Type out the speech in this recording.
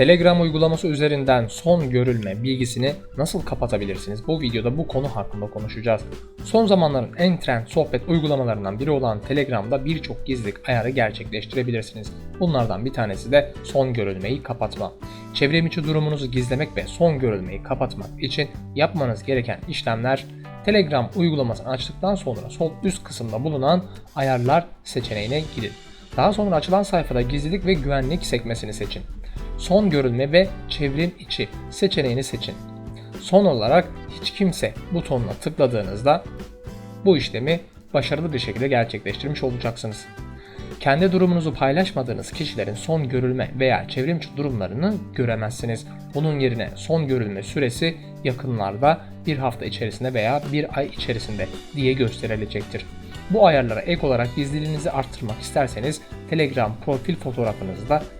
Telegram uygulaması üzerinden son görülme bilgisini nasıl kapatabilirsiniz? Bu videoda bu konu hakkında konuşacağız. Son zamanların en trend sohbet uygulamalarından biri olan Telegram'da birçok gizlilik ayarı gerçekleştirebilirsiniz. Bunlardan bir tanesi de son görülmeyi kapatma. Çevrim içi durumunuzu gizlemek ve son görülmeyi kapatmak için yapmanız gereken işlemler Telegram uygulamasını açtıktan sonra sol üst kısımda bulunan ayarlar seçeneğine girin. Daha sonra açılan sayfada gizlilik ve güvenlik sekmesini seçin. Son görülme ve çevrim içi seçeneğini seçin. Son olarak hiç kimse butonuna tıkladığınızda bu işlemi başarılı bir şekilde gerçekleştirmiş olacaksınız. Kendi durumunuzu paylaşmadığınız kişilerin son görülme veya çevrimçi durumlarını göremezsiniz. Bunun yerine son görülme süresi yakınlarda bir hafta içerisinde veya bir ay içerisinde diye gösterilecektir. Bu ayarlara ek olarak gizliliğinizi arttırmak isterseniz Telegram profil fotoğrafınızı da